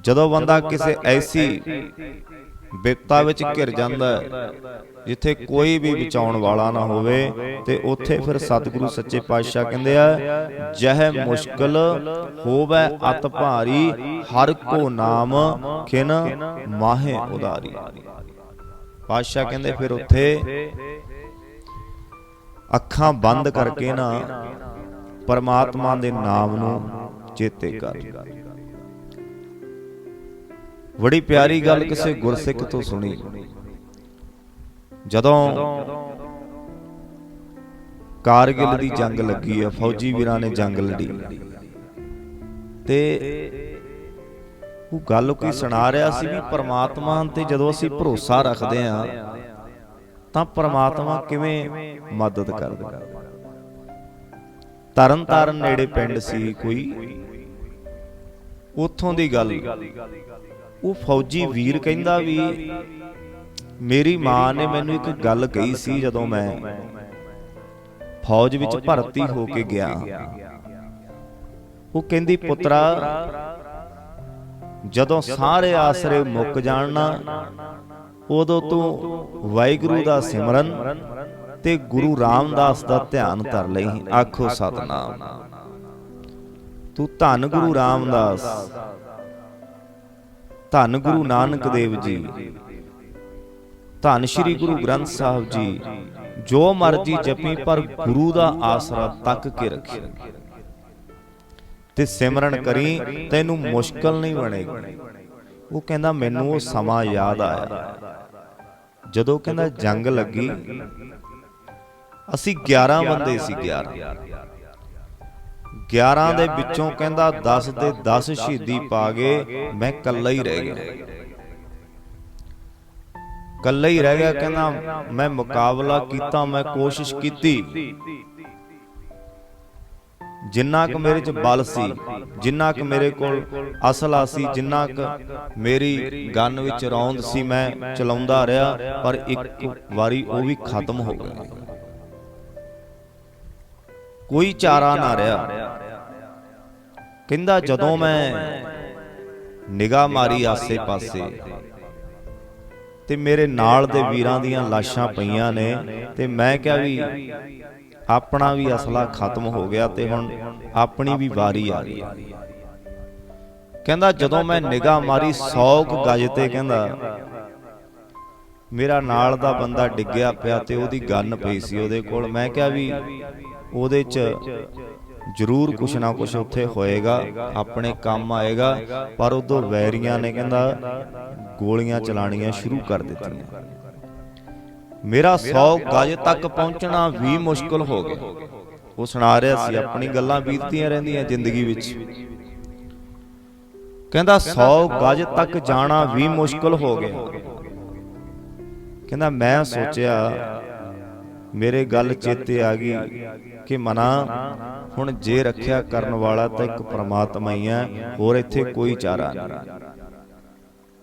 ਜਦੋਂ ਬੰਦਾ ਕਿਸੇ ਐਸੀ ਬਿਪਤਾ ਵਿੱਚ ਘਿਰ ਜਾਂਦਾ ਜਿੱਥੇ ਕੋਈ ਵੀ ਬਚਾਉਣ ਵਾਲਾ ਨਾ ਹੋਵੇ ਤੇ ਉੱਥੇ ਫਿਰ ਸਤਿਗੁਰੂ ਸੱਚੇ ਪਾਤਸ਼ਾਹ ਕਹਿੰਦੇ ਆ ਜਹ ਮੁਸ਼ਕਲ ਹੋਵੇ ਅਤ ਭਾਰੀ ਹਰ ਕੋ ਨਾਮ ਖਿਨ ਮਾਹੇ ਉਦਾਰੀ। ਪਾਤਸ਼ਾਹ ਕਹਿੰਦੇ ਫਿਰ ਉੱਥੇ ਅੱਖਾਂ ਬੰਦ ਕਰਕੇ ਨਾ ਪਰਮਾਤਮਾ ਦੇ ਨਾਮ ਨੂੰ ਚੇਤੇ ਕਰ। ਬੜੀ ਪਿਆਰੀ ਗੱਲ ਕਿਸੇ ਗੁਰਸਿੱਖ ਤੋਂ ਸੁਣੀ। ਜਦੋਂ ਕਾਰਗਿਲ ਦੀ ਜੰਗ ਲੱਗੀ ਆ, ਫੌਜੀ ਵੀਰਾਂ ਨੇ ਜੰਗ ਲੜੀ। ਤੇ ਉਹ ਗੱਲ ਕੋਈ ਸੁਣਾ ਰਿਹਾ ਸੀ ਵੀ ਪਰਮਾਤਮਾ ਤੇ ਜਦੋਂ ਅਸੀਂ ਭਰੋਸਾ ਰੱਖਦੇ ਆ ਤਾਂ ਪਰਮਾਤਮਾ ਕਿਵੇਂ ਮਦਦ ਕਰਦਾ? ਤਰਨ ਤਾਰਨ ਨੇੜੇ ਪਿੰਡ ਸੀ ਕੋਈ। ਉੱਥੋਂ ਦੀ ਗੱਲ। ਉਹ ਫੌਜੀ ਵੀਰ ਕਹਿੰਦਾ ਵੀ ਮੇਰੀ ਮਾਂ ਨੇ ਮੈਨੂੰ ਇੱਕ ਗੱਲ ਕਹੀ ਸੀ ਜਦੋਂ ਮੈਂ ਫੌਜ ਵਿੱਚ ਭਰਤੀ ਹੋ ਕੇ ਗਿਆ। ਉਹ ਕਹਿੰਦੀ ਪੁੱਤਰਾ ਜਦੋਂ ਸਾਰੇ ਆਸਰੇ ਮੁੱਕ ਜਾਣ ਨਾ ਉਦੋਂ ਤੂੰ ਵਾਹਿਗੁਰੂ ਦਾ ਸਿਮਰਨ ਤੇ ਗੁਰੂ ਰਾਮਦਾਸ ਦਾ ਧਿਆਨ ਧਰ ਲਈ। ਆਖੋ ਸਤਨਾਮ। ਤੂੰ ਧੰਨ ਗੁਰੂ ਰਾਮਦਾਸ। ਧੰਨ ਗੁਰੂ ਨਾਨਕ ਦੇਵ ਜੀ। ਧੰਨ ਸ਼੍ਰੀ ਗੁਰੂ ਗ੍ਰੰਥ ਸਾਹਿਬ ਜੀ। ਜੋ। ਮਰਜ਼ੀ ਜਪੀ ਪਰ ਗੁਰੂ ਦਾ ਆਸਰਾ ਤੱਕ ਕੇ ਰੱਖੀ। ਤੇ ਸਿਮਰਨ ਕਰੀ ਤੈਨੂੰ ਮੁਸ਼ਕਲ ਨਹੀਂ ਬਣੇਗੀ। ਉਹ ਕਹਿੰਦਾ ਮੈਨੂੰ ਉਹ ਸਮਾਂ ਯਾਦ ਆਇਆ। ਜਦੋਂ ਕਹਿੰਦਾ ਜੰਗ ਲੱਗੀ। ਅਸੀਂ 11 ਬੰਦੇ ਸੀ 11 11 ਦੇ ਵਿੱਚੋਂ ਕਹਿੰਦਾ 10 ਦੇ 10 ਸ਼ਹੀਦੀ ਪਾ ਗਏ ਮੈਂ ਇਕੱਲਾ ਹੀ ਰਹਿ ਗਿਆ। ਇਕੱਲਾ ਹੀ ਰਹਿ ਗਿਆ। ਕਹਿੰਦਾ ਮੈਂ ਮੁਕਾਬਲਾ ਕੀਤਾ ਮੈਂ ਕੋਸ਼ਿਸ਼ ਕੀਤੀ। ਜਿੰਨਾ ਕੁ ਮੇਰੇ ਚ ਬਲ ਸੀ ਜਿੰਨਾ ਕੁ ਮੇਰੇ ਕੋਲ ਅਸਲਾ ਸੀ ਜਿੰਨਾ ਕੁ ਮੇਰੀ ਗਨ ਵਿੱਚ ਰੌਂਦ ਸੀ ਮੈਂ ਚਲਾਉਂਦਾ ਰਿਹਾ ਪਰ ਇੱਕ ਵਾਰੀ ਉਹ ਵੀ ਖਤਮ ਹੋ ਗਿਆ। ਕੋਈ ਚਾਰਾ ਨਾ ਰਿਹਾ। ਕਹਿੰਦਾ ਜਦੋਂ ਮੈਂ ਨਿਗਾਹ ਮਾਰੀ ਆਸੇ-ਪਾਸੇ ਤੇ ਮੇਰੇ ਨਾਲ ਦੇ ਵੀਰਾਂ ਦੀਆਂ ਲਾਸ਼ਾਂ ਪਈਆਂ ਨੇ ਤੇ ਮੈਂ ਕਿਹਾ ਵੀ ਆਪਣਾ ਵੀ ਅਸਲਾ ਖਤਮ ਹੋ ਗਿਆ ਤੇ ਹੁਣ ਆਪਣੀ ਵੀ ਵਾਰੀ ਆ ਗਈ ਕਹਿੰਦਾ ਜਦੋਂ ਮੈਂ ਨਿਗਾਹ ਮਾਰੀ 100 ਕੁ ਗਜ ਤੇ ਕਹਿੰਦਾ ਮੇਰਾ ਨਾਲ ਦਾ ਬੰਦਾ ਡਿੱਗਿਆ ਪਿਆ ਤੇ ਉਹਦੀ ਗੰਨ ਪਈ ਸੀ ਉਹਦੇ ਕੋਲ। ਮੈਂ ਕਿਹਾ ਵੀ ਉਹਦੇ 'ਚ ਜ਼ਰੂਰ ਕੁਛ ਨਾ ਕੁਛ ਉੱਥੇ ਹੋਏਗਾ, ਆਪਣੇ ਕੰਮ ਆਏਗਾ, ਪਰ ਉਦੋਂ ਵੈਰੀਆਂ ਨੇ ਕਹਿੰਦਾ, ਗੋਲੀਆਂ ਚਲਾਣੀਆਂ ਸ਼ੁਰੂ ਕਰ ਦਿੱਤੀਆਂ। ਮੇਰਾ 100 ਗਜ ਤੱਕ ਪਹੁੰਚਣਾ ਵੀ ਮੁਸ਼ਕਲ ਹੋ ਗਿਆ। ਉਹ ਸੁਣਾ ਰਿਹਾ ਸੀ, ਆਪਣੀ ਗੱਲਾਂ ਬੀਤਦੀਆਂ ਰਹਿੰਦੀਆਂ ਜ਼ਿੰਦਗੀ ਵਿੱਚ। ਕਹਿੰਦਾ 100 ਗਜ ਤੱਕ ਜਾਣਾ ਵੀ ਮੁਸ਼ਕਲ ਹੋ ਗਿਆ। ਕਹਿੰਦਾ, ਮੈਂ ਸੋਚਿਆ, ਮੇਰੇ ਗੱਲ ਚੇਤੇ ਆ ਗਈ। ਕਿ ਮਨਾ, ਹੁਣ ਜੇ ਰੱਖਿਆ ਕਰਨ ਵਾਲਾ ਤਾਂ ਇੱਕ ਪ੍ਰਮਾਤਮਾ ਹੀ ਹੈ, ਹੋਰ ਇੱਥੇ ਕੋਈ ਚਾਰਾ ਨਹੀਂ।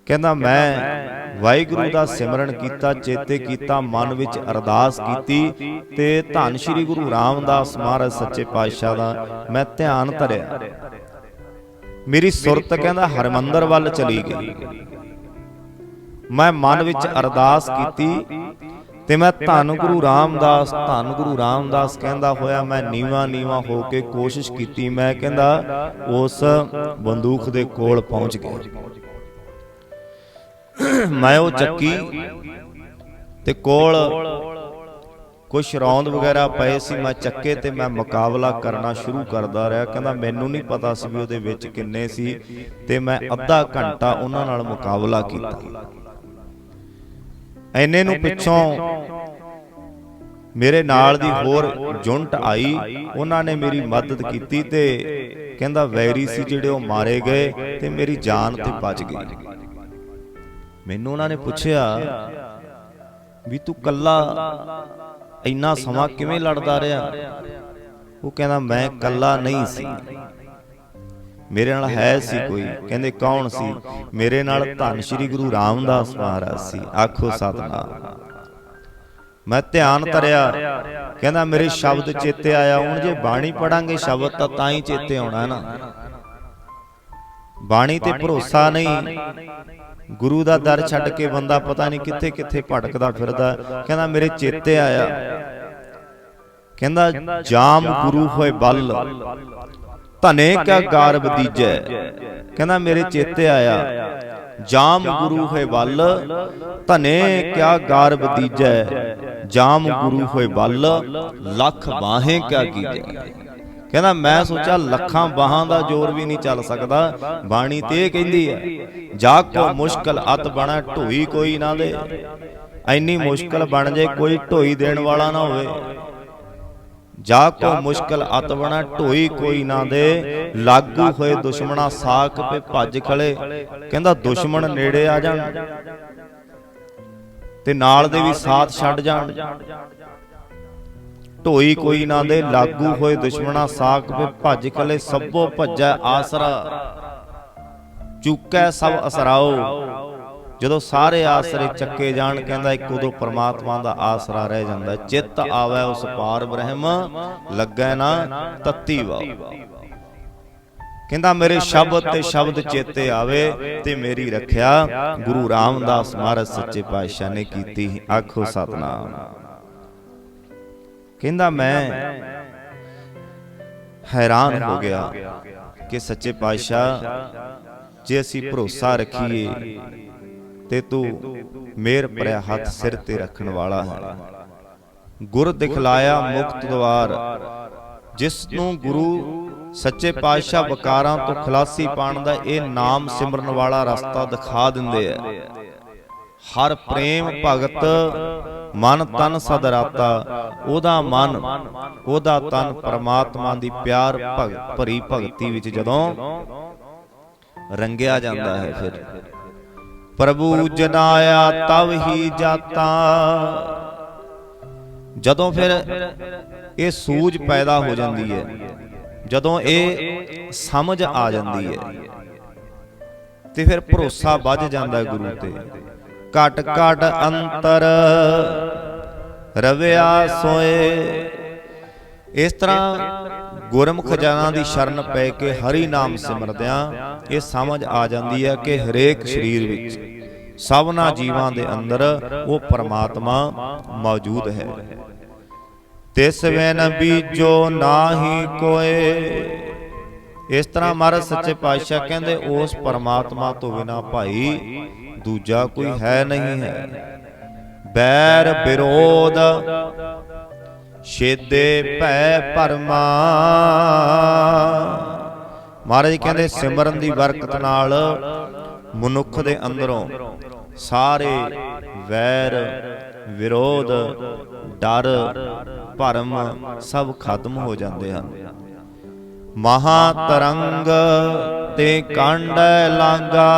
ਕਹਿੰਦਾ ਮੈਂ ਵਾਹਿਗੁਰੂ ਦਾ ਸਿਮਰਨ ਕੀਤਾ, ਚੇਤੇ ਕੀਤਾ, ਮਨ ਵਿੱਚ ਅਰਦਾਸ ਕੀਤੀ ਤੇ ਧੰਨ ਸ਼੍ਰੀ ਗੁਰੂ ਰਾਮਦਾਸ ਮਹਾਰਾਜ ਸੱਚੇ ਪਾਤਸ਼ਾਹ ਦਾ ਮੈਂ ਧਿਆਨ ਧਰਿਆ। ਮੇਰੀ ਸੁਰਤ ਕਹਿੰਦਾ ਹਰਮੰਦਰ ਵੱਲ ਚਲੀ ਗਈ। ਮੈਂ ਮਨ ਵਿੱਚ ਅਰਦਾਸ ਕੀਤੀ ਤੇ ਮੈਂ ਧੰਨ ਗੁਰੂ ਰਾਮਦਾਸ ਧੰਨ ਗੁਰੂ ਰਾਮਦਾਸ ਕਹਿੰਦਾ ਹੋਇਆ ਮੈਂ ਨੀਵਾ ਨੀਵਾ ਹੋ ਕੇ ਕੋਸ਼ਿਸ਼ ਕੀਤੀ। ਮੈਂ ਕਹਿੰਦਾ ਉਸ ਬੰਦੂਕ ਦੇ ਕੋਲ ਪਹੁੰਚ ਗਿਆ। ਮੈਂ ਉਹ ਚੱਕੀ ਤੇ ਕੋਲ ਕੁਛ ਰੌਂਦ ਵਗੈਰਾ ਪਏ ਸੀ। ਮੈਂ ਚੱਕੇ ਤੇ ਮੈਂ ਮੁਕਾਬਲਾ ਕਰਨਾ ਸ਼ੁਰੂ ਕਰਦਾ ਰਿਹਾ। ਕਹਿੰਦਾ ਮੈਨੂੰ ਨਹੀਂ ਪਤਾ ਸੀ ਵੀ ਉਹਦੇ ਵਿੱਚ ਕਿੰਨੇ ਸੀ ਤੇ ਮੈਂ ਅੱਧਾ ਘੰਟਾ ਉਹਨਾਂ ਨਾਲ ਮੁਕਾਬਲਾ ਕੀਤਾ। ਐਨੇ ਨੂੰ ਪਿੱਛੋਂ ਮੇਰੇ ਨਾਲ ਦੀ ਹੋਰ ਜੁੰਟ ਆਈ ਉਹਨਾਂ ਨੇ ਮੇਰੀ ਮਦਦ ਕੀਤੀ ਤੇ ਕਹਿੰਦਾ ਵੈਰੀ ਸੀ ਜਿਹੜੇ ਉਹ ਮਾਰੇ ਗਏ ਤੇ ਮੇਰੀ ਜਾਨ ਤੇ ਬਚ ਗਈ। ਮੈਨੂੰ ਉਹਨਾਂ ਨੇ ਪੁੱਛਿਆ ਵੀ ਤੂੰ ਕੱਲਾ ਇੰਨਾ ਸਮਾਂ ਕਿਵੇਂ ਲੜਦਾ ਰਿਹਾ? ਉਹ ਕਹਿੰਦਾ ਮੈਂ ਕੱਲਾ ਨਹੀਂ ਸੀ। ਮੇਰੇ ਨਾਲ ਹੈ ਸੀ ਕੋਈ। ਕਹਿੰਦੇ ਕੌਣ ਸੀ? ਮੇਰੇ ਨਾਲ ਧੰਨ ਸ਼੍ਰੀ ਗੁਰੂ ਰਾਮਦਾਸ ਮਹਾਰਾਜ ਸੀ। ਆਖੋ ਸਤਨਾਮ। ਮੈਂ ਧਿਆਨ ਧਰਿਆ। ਕਹਿੰਦਾ ਮੇਰੇ ਸ਼ਬਦ ਚੇਤੇ ਆਇਆ। ਹੁਣ ਜੇ ਬਾਣੀ ਪੜਾਂਗੇ ਸ਼ਬਦ ਤਾਂ ਤਾਂ ਹੀ ਚੇਤੇ ਆਉਣਾ ਨਾ। ਬਾਣੀ ਤੇ ਭਰੋਸਾ ਨਹੀਂ। ਗੁਰੂ ਦਾ ਦਰ ਛੱਡ ਕੇ ਬੰਦਾ ਪਤਾ ਨਹੀਂ ਕਿੱਥੇ ਕਿੱਥੇ ਭਟਕਦਾ ਫਿਰਦਾ। ਕਹਿੰਦਾ ਮੇਰੇ ਚੇਤੇ ਆਇਆ। ਕਹਿੰਦਾ ਜਾਮ ਗੁਰੂ ਹੋਏ ਬਲ। ਧਨੇ ਕਾ ਗਾਰ ਬਦੀਜੈ ਕਹਿੰਦਾ ਮੇਰੇ ਚੇਤੇ ਆਇਆ। ਜਾਮ ਗੁਰੂ ਹੋਏ ਬਲ ਧਨੇ ਕਿਆ ਗਾਰ ਬਦੀਜੈ ਜਾਮ ਗੁਰੂ ਹੋਏ ਬਲ ਲੱਖ ਬਾਹੇ ਕਿਆ ਕੀਜੈ ਕਹਿੰਦਾ ਮੈਂ ਸੋਚਿਆ ਲੱਖਾਂ ਬਾਹਾਂ ਦਾ ਜ਼ੋਰ ਵੀ ਨਹੀਂ ਚੱਲ ਸਕਦਾ। ਬਾਣੀ ਤੇ ਕਹਿੰਦੀ ਹੈ ਜਾ ਕੋ ਮੁਸ਼ਕਲ ਅਤ ਬਣਾ ਢੋਈ ਕੋਈ ਨਾ ਦੇ। ਐਨੀ ਮੁਸ਼ਕਲ ਬਣ ਜੇ ਕੋਈ ਢੋਈ ਦੇਣ ਵਾਲਾ ਨਾ ਹੋਵੇ। ਜਾ ਕੋ ਮੁਸ਼ਕਲ ਅਤ ਢੋਈ ਕੋਈ ਨਾ ਦੇ। ਲਾਗੂ ਹੋਏ ਦੁਸ਼ਮਣਾ ਸਾਖ ਪੇ ਭੱਜ ਖਲੇ ਕਹਿੰਦਾ, ਦੁਸ਼ਮਣ ਨੇੜੇ ਆ ਜਾਣ। ਤੇ ਨਾਲ ਦੇ ਵੀ ਸਾਥ ਛੱਡ ਜਾਣ। ਢੋਈ ਕੋਈ ਨਾ ਦੇ, ਲਾਗੂ ਹੋਏ ਦੁਸ਼ਮਣਾ ਸਾਖ ਪੇ ਭੱਜ ਖਲੇ ਸਭੋ ਭੱਜੈ ਆਸਰਾ। ਚੁੱਕੈ ਸਭ ਅਸਰਾਓ। ਜਦੋਂ ਸਾਰੇ ਆਸਰੇ ਚੱਕੇ ਜਾਣ, ਕਹਿੰਦਾ ਇੱਕ ਉਦੋਂ ਪ੍ਰਮਾਤਮਾ ਦਾ ਆਸਰਾ ਰਹਿ ਜਾਂਦਾ। ਚਿੱਤ ਆਵੇ ਉਸ ਪਾਰ ਬ੍ਰਹਮ, ਲੱਗੈ ਨਾ ਤਤੀ ਵਾ ਕਹਿੰਦਾ, ਮੇਰੇ ਸ਼ਬਦ ਤੇ ਸ਼ਬਦ ਚੇਤੇ ਆਵੇ ਤੇ ਮੇਰੀ ਰੱਖਿਆ, ਗੁਰੂ ਰਾਮਦਾਸ ਮਹਾਰਾਜ ਸੱਚੇ ਪਾਤਸ਼ਾਹ ਨੇ ਕੀਤੀ ਆਖੋ ਸਤਨਾਮ। ਕਹਿੰਦਾ, ਮੈਂ ਹੈਰਾਨ ਹੋ ਗਿਆ ਕਿ ਸੱਚੇ ਪਾਤਸ਼ਾਹ, ਜੇ ਅਸੀਂ ਭਰੋਸਾ ਰੱਖੀਏ ਤੇ ਤੂੰ ਮੇਰ ਭਰਿਆ ਹੱਥ ਸਿਰ ਤੇ ਰੱਖਣ ਵਾਲਾ ਹੈ। ਗੁਰ ਦਿਖਲਾਇਆ ਮੁਕਤ ਦਵਾਰ, ਜਿਸ ਨੂੰ ਗੁਰੂ ਸੱਚੇ ਪਾਤਸ਼ਾਹ ਵਕਾਰਾਂ ਤੋਂ ਖਲਾਸੀ ਪਾਣ ਦਾ ਇਹ ਨਾਮ ਸਿਮਰਨ ਵਾਲਾ ਰਸਤਾ ਦਿਖਾ ਦਿੰਦੇ ਆ। ਹਰ ਪ੍ਰੇਮ ਭਗਤ ਮਨ ਤਨ ਸਦਰਾਤਾ ਉਹਦਾ ਮਨ, ਉਹਦਾ ਤਨ ਪਰਮਾਤਮਾ ਦੀ ਪਿਆਰ ਭਗਤ ਭਰੀ ਭਗਤੀ ਵਿੱਚ ਜਦੋਂ ਰੰਗਿਆ ਜਾਂਦਾ ਹੈ ਫਿਰ। ਪ੍ਰਭੂ ਜਨਾਇਆ ਤਵ ਹੀ ਜਾਤਾ। ਜਦੋਂ ਫਿਰ ਇਹ ਸੂਝ ਪੈਦਾ ਹੋ ਜਾਂਦੀ ਹੈ ਜਦੋਂ ਇਹ ਸਮਝ ਆ ਜਾਂਦੀ ਹੈ ਤੇ ਫਿਰ ਭਰੋਸਾ ਵੱਜ ਜਾਂਦਾ ਗੁਰੂ ਤੇ। ਘਟ ਘਟ ਅੰਤਰ ਰਵਿਆ ਸੋਏ। ਇਸ ਤਰ੍ਹਾਂ ਗੁਰਮੁਖ ਜਨਾਂ ਦੀ ਸ਼ਰਨ ਪੈ ਕੇ ਹਰੀ ਨਾਮ ਸਿਮਰਦਿਆਂ ਇਹ ਸਮਝ ਆ ਜਾਂਦੀ ਹੈ ਕਿ ਹਰੇਕ ਸਰੀਰ ਵਿੱਚ ਸਭਨਾ ਜੀਵਾਂ ਦੇ ਅੰਦਰ ਉਹ ਪਰਮਾਤਮਾ ਮੌਜੂਦ ਹੈ। ਤਿਸ ਵੇਨ ਬੀਜੋ ਨਾਹੀ ਕੋਏ। ਇਸ ਤਰ੍ਹਾਂ ਮਹਾਰਾਜ ਸੱਚੇ ਪਾਤਸ਼ਾਹ ਕਹਿੰਦੇ ਉਸ ਪਰਮਾਤਮਾ ਤੋਂ ਬਿਨਾ ਭਾਈ ਦੂਜਾ ਕੋਈ ਹੈ ਨਹੀਂ ਹੈ ਬੈਰ ਵਿਰੋਧ ਛੇਦੇ ਭੈ ਪਰਮਾ। ਮਹਾਰਾਜ ਕਹਿੰਦੇ ਸਿਮਰਨ ਦੀ ਬਰਕਤ ਨਾਲ ਮਨੁੱਖ ਦੇ ਅੰਦਰੋਂ ਸਾਰੇ ਵੈਰ ਵਿਰੋਧ ਡਰ ਭਰਮ ਸਭ ਖਤਮ ਹੋ ਜਾਂਦੇ ਹਨ। ਮਹਾ ਤਰੰਗ ਤੇ ਕਾਂਡੈ ਲਾਂਗਾ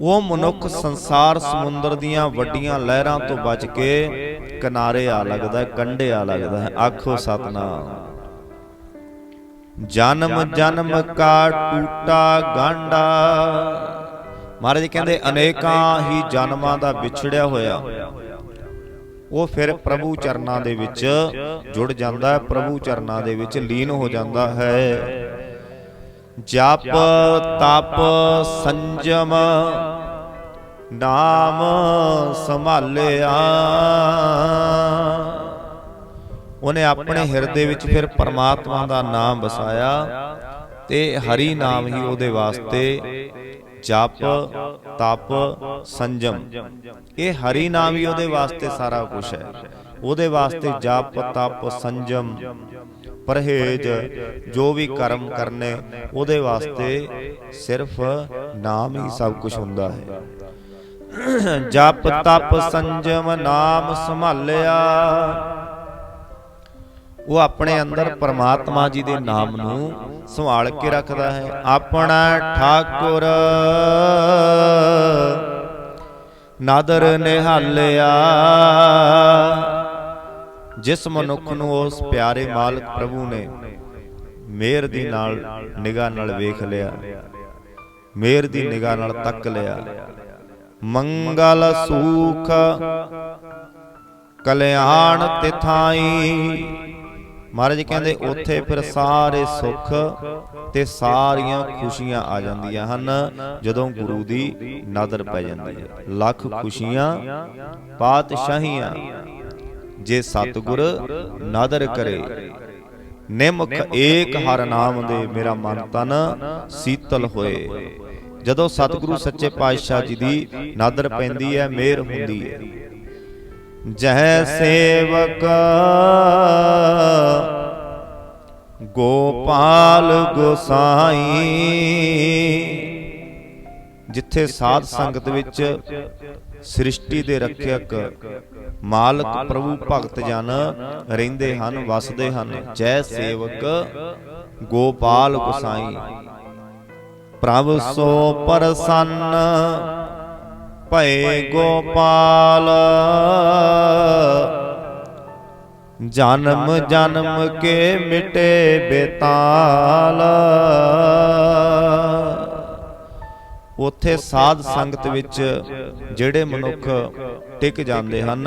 ਉਹ ਮਨੁੱਖ ਸੰਸਾਰ ਸਮੁੰਦਰ ਦੀਆਂ ਵੱਡੀਆਂ ਲਹਿਰਾਂ ਤੋਂ ਬਚ ਕੇ ਕਿਨਾਰੇ ਆ ਲੱਗਦਾ ਕੰਢੇ ਆ ਲੱਗਦਾ। ਆਖੋ ਸਤਨਾਮ। ਜਨਮ ਜਨਮ ਕਾ ਟੂਟਾ ਗਾਂਡਾ। ਮਹਾਰਾਜ ਕਹਿੰਦੇ ਅਨੇਕਾਂ ਹੀ ਜਨਮਾਂ ਦਾ ਵਿਛੜਿਆ ਹੋਇਆ। ਉਹ ਫਿਰ ਪ੍ਰਭੂ ਚਰਨਾਂ ਦੇ ਵਿੱਚ ਜੁੜ ਜਾਂਦਾ ਹੈ। ਪ੍ਰਭੂ ਚਰਨਾਂ ਦੇ ਵਿੱਚ ਲੀਨ ਹੋ ਜਾਂਦਾ ਹੈ। ਜਪ ਤਪ ਸੰਜਮ ਨਾਮ ਸੰਭਾਲਿਆ। ਉਹਨੇ ਆਪਣੇ ਹਿਰਦੇ ਵਿੱਚ ਫਿਰ ਪਰਮਾਤਮਾ ਦਾ ਨਾਮ ਵਸਾਇਆ ਤੇ ਹਰੀ ਨਾਮ ਹੀ ਉਹਦੇ ਵਾਸਤੇ ਜਪ ਤਪ ਸੰਜਮ। ਇਹ ਹਰੀ ਨਾਮ ਹੀ ਉਹਦੇ ਵਾਸਤੇ ਸਾਰਾ ਕੁਝ ਹੈ। ਉਹਦੇ ਵਾਸਤੇ ਜਪ ਤਪ ਸੰਜਮ ਪਰਹੇਜ ਜੋ ਵੀ ਕਰਮ ਕਰਨੇ ਉਹਦੇ ਵਾਸਤੇ ਸਿਰਫ ਨਾਮ ਹੀ ਸਭ ਕੁਝ ਹੁੰਦਾ ਹੈ। ਜਪ ਤਪ ਸੰਜਮ ਨਾਮ ਸੰਭਾਲਿਆ। ਉਹ ਆਪਣੇ ਅੰਦਰ ਪਰਮਾਤਮਾ ਜੀ ਦੇ ਨਾਮ ਨੂੰ ਸੰਭਾਲ ਕੇ ਰੱਖਦਾ ਹੈ। ਆਪਣਾ ਠਾਕੁਰ ਨਾਦਰ ਨਿਹਾਲਿਆ। ਜਿਸ ਮਨੁੱਖ ਨੂੰ ਉਸ ਪਿਆਰੇ ਮਾਲਕ ਪ੍ਰਭੂ ਨੇ ਮੇਰ ਦੀ ਨਾਲ ਨਿਗਾਹ ਨਾਲ ਵੇਖ ਲਿਆ, ਮੇਰ ਦੀ ਨਿਗਾਹ ਨਾਲ ਤੱਕ ਲਿਆ। ਮੰਗਲ ਸੂਖ, ਕਲਿਆਣ ਤਿਥਾਈ। ਮਹਾਰਾਜ ਕਹਿੰਦੇ, ਉੱਥੇ ਫਿਰ ਸਾਰੇ ਸੁੱਖ ਤੇ ਸਾਰੀਆਂ ਖੁਸ਼ੀਆਂ ਆ ਜਾਂਦੀਆਂ ਹਨ, ਜਦੋਂ ਗੁਰੂ ਦੀ ਨਜ਼ਰ ਪੈ ਜਾਂਦੀ ਹੈ। ਲੱਖ ਖੁਸ਼ੀਆਂ, ਪਾਤਸ਼ਾਹੀਆਂ, ਜੇ ਸਤਿਗੁਰ ਨਦਰ ਕਰੇ। ਨਿਮਖ ਏਕ ਹਰ ਨਾਮ ਦੇ ਮੇਰਾ ਮਨ ਤਨ ਸੀਤਲ ਹੋਏ। ਜਦੋਂ ਸਤਿਗੁਰੂ ਸੱਚੇ ਪਾਤਸ਼ਾਹ ਜੀ ਦੀ ਨਾਦਰ ਪੈਂਦੀ ਹੈ ਮਿਹਰ ਹੁੰਦੀ ਹੈ। ਜਹ ਸੇਵਕ ਗੋਪਾਲ ਗੋਸਾਈ ਜਿੱਥੇ ਸਾਧ ਸੰਗਤ ਵਿੱਚ ਸ੍ਰਿਸ਼ਟੀ ਦੇ ਰੱਖਿਅਕ ਮਾਲਕ ਪ੍ਰਭੂ ਭਗਤ ਜਨ ਰਹਿੰਦੇ ਹਨ ਵਸਦੇ ਹਨ। ਜੈ ਸੇਵਕ ਗੋਪਾਲ ਗੁਸਾਈ। ਪ੍ਰਭ ਸੋ ਪ੍ਰਸੰਨ ਭਏ ਗੋਪਾਲ। ਜਨਮ ਜਨਮ ਕੇ ਮਿਟੇ ਬੇਤਾਲ। ਉਥੇ ਸਾਧ ਸੰਗਤ ਵਿੱਚ ਜਿਹੜੇ ਮਨੁੱਖ ਟਿਕ ਜਾਂਦੇ ਹਨ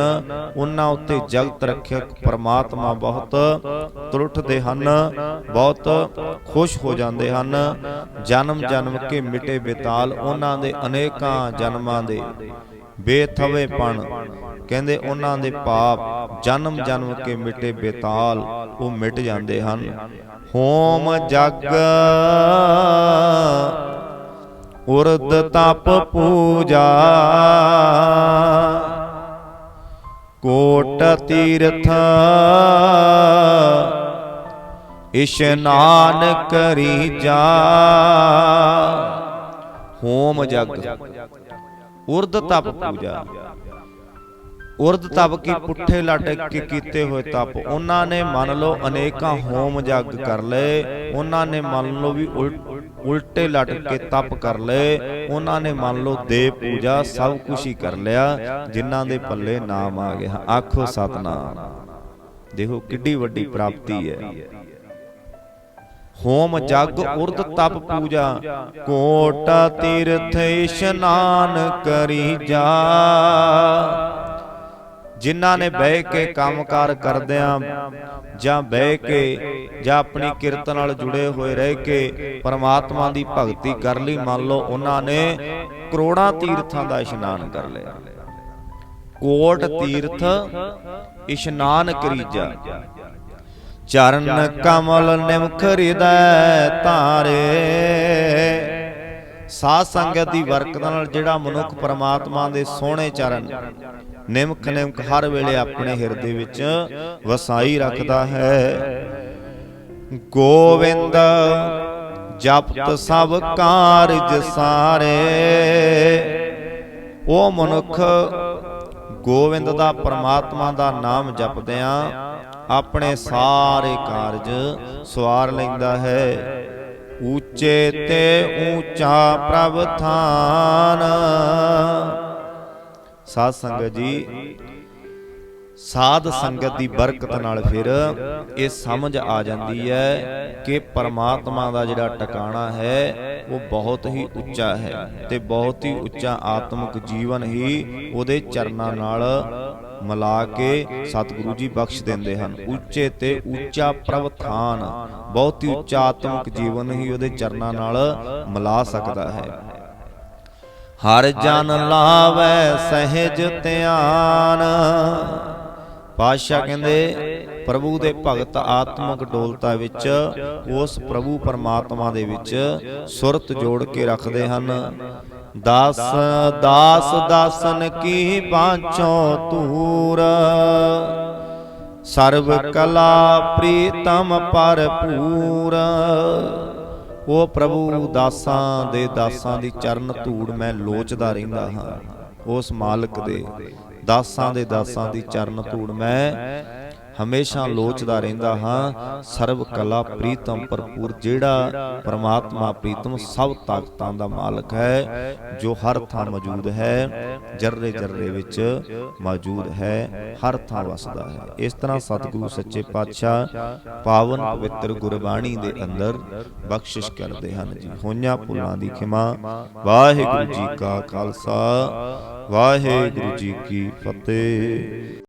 ਉਹਨਾਂ ਉੱਤੇ ਜਗਤ ਰੱਖਿਅਕ ਪਰਮਾਤਮਾ ਬਹੁਤ ਤਰੁੱਠਦੇ ਹਨ ਬਹੁਤ ਖੁਸ਼ ਹੋ ਜਾਂਦੇ ਹਨ ਜਨਮ ਜਨਮ ਕੇ ਮਿਟੇ ਬੇਤਾਲ ਉਹਨਾਂ ਦੇ ਅਨੇਕਾਂ ਜਨਮਾਂ ਦੇ ਬੇਥਵੇਪਣ ਕਹਿੰਦੇ ਉਹਨਾਂ ਦੇ ਪਾਪ ਜਨਮ ਜਨਮ ਕੇ ਮਿਟੇ ਬੇਤਾਲ ਉਹ ਮਿਟ ਜਾਂਦੇ ਹਨ। ਹੋਮ ਜਗ ਉਰਦ ਤਪ ਪੂਜਾ। ਕੋਟ ਤੀਰਥ। ਇਸ਼ਨਾਨ ਕਰੀ ਜਾ ਹੋਮ ਜਗ। ਉਰਦ ਤਪ ਪੂਜਾ। ਉਰਦ ਤਪ ਕੀ ਪੁੱਠੇ ਲਟਕ ਕੇ ਕੀਤੇ ਹੋਏ ਤਪ। ਉਹਨਾਂ ਨੇ ਮੰਨ ਲਓ ਅਨੇਕਾਂ ਹੋਮ ਜਗ ਕਰ ਲਏ। ਉਹਨਾਂ ਨੇ ਮੰਨ ਲਓ ਵੀ ਉਲ- ਉਲਟੇ ਲਟਕ ਕੇ ਤਪ ਕਰ ਲਏ। ਉਹਨਾਂ ਨੇ ਮੰਨ ਲਓ ਦੇ ਪੂਜਾ ਸਭ ਕੁਝ ਹੀ ਕਰ ਲਿਆ, ਜਿਨ੍ਹਾਂ ਦੇ ਪੱਲੇ ਨਾਮ ਆ ਗਿਆ ਆਖੋ ਸਤਨਾਮ। ਦੇਖੋ ਕਿੱਡੀ ਵੱਡੀ ਪ੍ਰਾਪਤੀ ਹੈ। ਹੋਮ ਜਗ ਉਰਦ ਤਪ ਪੂਜਾ, ਕੋਟ ਤੀਰਥ ਇਸ਼ਨਾਨ ਕਰੀ ਜਾ। ਜਿਨ੍ਹਾਂ ਨੇ ਬਹਿ ਕੇ ਕੰਮਕਾਰ ਕਰਦਿਆਂ ਜਾਂ ਬਹਿ ਕੇ ਜਾਂ ਆਪਣੀ ਕਿਰਤ ਨਾਲ ਜੁੜੇ ਹੋਏ ਰਹਿ ਕੇ ਪਰਮਾਤਮਾ ਦੀ ਭਗਤੀ ਕਰ ਲਈ ਮੰਨ ਲਓ ਉਹਨਾਂ ਨੇ ਕਰੋੜਾਂ ਤੀਰਥਾਂ ਦਾ ਇਸ਼ਨਾਨ ਕਰ ਲਿਆ। ਕੋਟ ਤੀਰਥ ਇਸ਼ਨਾਨ ਕਰੀਜਾ ਚਰਨ ਕਮਲ ਨਿਮਖ ਹਿਰਦੈ ਧਾਰੇ ਸਾਧ ਸੰਗਤ ਦੀ ਬਰਕਤ ਨਾਲ ਜਿਹੜਾ ਮਨੁੱਖ ਪਰਮਾਤਮਾ ਦੇ ਸੋਹਣੇ ਚਰਨ ਨਿਮਕ ਨਿਮਕ ਹਰ ਵੇਲੇ ਆਪਣੇ ਹਿਰਦੇ ਵਿੱਚ ਵਸਾਈ ਰੱਖਦਾ ਹੈ। ਗੋਵਿੰਦ ਜਪਤ ਸਭ ਕਾਰਜ ਸਾਰੇ। ਉਹ ਮਨੁੱਖ ਗੋਵਿੰਦ ਦਾ ਪਰਮਾਤਮਾ ਦਾ ਨਾਮ ਜਪਦਿਆਂ ਆਪਣੇ ਸਾਰੇ ਕਾਰਜ ਸਵਾਰ ਲੈਂਦਾ ਹੈ। ਉੱਚੇ ਤੇ ਉੱਚਾ ਪ੍ਰਭ ਥਾਨ ਸਾਧ ਸੰਗਤ ਜੀ, ਸਾਧ ਸੰਗਤ ਦੀ ਬਰਕਤ ਨਾਲ ਫਿਰ ਇਹ ਸਮਝ ਆ ਜਾਂਦੀ ਹੈ ਕਿ ਪਰਮਾਤਮਾ ਦਾ ਜਿਹੜਾ ਟਿਕਾਣਾ ਹੈ, ਉਹ ਬਹੁਤ ਹੀ ਉੱਚਾ ਹੈ ਤੇ ਬਹੁਤ ਹੀ ਉੱਚਾ ਆਤਮਿਕ ਜੀਵਨ ਹੀ ਉਹਦੇ ਚਰਨਾਂ ਨਾਲ ਮਿਲਾ ਕੇ ਸਤਿਗੁਰੂ ਜੀ ਬਖਸ਼ ਦਿੰਦੇ ਹਨ। ਉੱਚੇ ਤੇ ਉੱਚਾ ਪ੍ਰਵਥਾਨ ਬਹੁਤ ਹੀ ਉੱਚਾ ਆਤਮਿਕ ਜੀਵਨ ਹੀ ਉਹਦੇ ਚਰਨਾਂ ਨਾਲ ਮਿਲਾ ਸਕਦਾ ਹੈ। ਹਰ ਜਨ ਲਾਵੇ ਸਹਿਜ ਧਿਆਨ। ਪਾਤਸ਼ਾਹ ਕਹਿੰਦੇ ਪ੍ਰਭੂ ਦੇ ਭਗਤ ਆਤਮਿਕ ਡੋਲਤਾ ਵਿੱਚ ਉਸ ਪ੍ਰਭੂ ਪਰਮਾਤਮਾ ਦੇ ਵਿੱਚ ਸੁਰਤ ਜੋੜ ਕੇ ਰੱਖਦੇ ਹਨ। ਦਾਸ ਦਾਸ ਦਾਸਨ ਕੀ ਬਾਝੋ ਤੂਰ ਸਰਬ ਕਲਾ ਪ੍ਰੀਤਮ ਭਰਪੂਰ। ਉਹ ਪ੍ਰਭੂ ਦਾਸਾਂ ਦੇ ਦਾਸਾਂ ਦੀ ਚਰਨ ਧੂੜ ਮੈਂ ਲੋਚਦਾ ਰਹਿੰਦਾ ਹਾਂ। ਉਸ ਮਾਲਕ ਦੇ ਦਾਸਾਂ ਦੇ ਦਾਸਾਂ ਦੀ ਚਰਨ ਧੂੜ ਮੈਂ ਹਮੇਸ਼ਾ ਲੋਚਦਾ ਰਹਿੰਦਾ ਹਾਂ। ਸਰਬ ਕਲਾ ਪ੍ਰੀਤਮ ਭਰਪੂਰ ਜਿਹੜਾ ਪਰਮਾਤਮਾ ਪ੍ਰੀਤਮ ਸਭ ਤਾਕਤਾਂ ਦਾ ਮਾਲਕ ਹੈ ਜੋ ਹਰ ਥਾਂ ਮੌਜੂਦ ਹੈ ਜਰਰੇ ਜਰਰੇ ਵਿੱਚ ਮੌਜੂਦ ਹੈ ਹਰ ਥਾਂ ਵਸਦਾ ਹੈ। ਇਸ ਤਰ੍ਹਾਂ ਸਤਿਗੁਰੂ ਸੱਚੇ ਪਾਤਸ਼ਾਹ ਪਾਵਨ ਪਵਿੱਤਰ ਗੁਰਬਾਣੀ ਦੇ ਅੰਦਰ ਬਖਸ਼ਿਸ਼ ਕਰਦੇ ਹਨ ਜੀ। ਹੋਈਆਂ ਭੁੱਲਾਂ ਦੀ ਖਿਮਾ। ਵਾਹਿਗੁਰੂ ਜੀ ਕਾ ਖਾਲਸਾ। ਵਾਹਿਗੁਰੂ ਜੀ ਕੀ ਫਤਿਹ।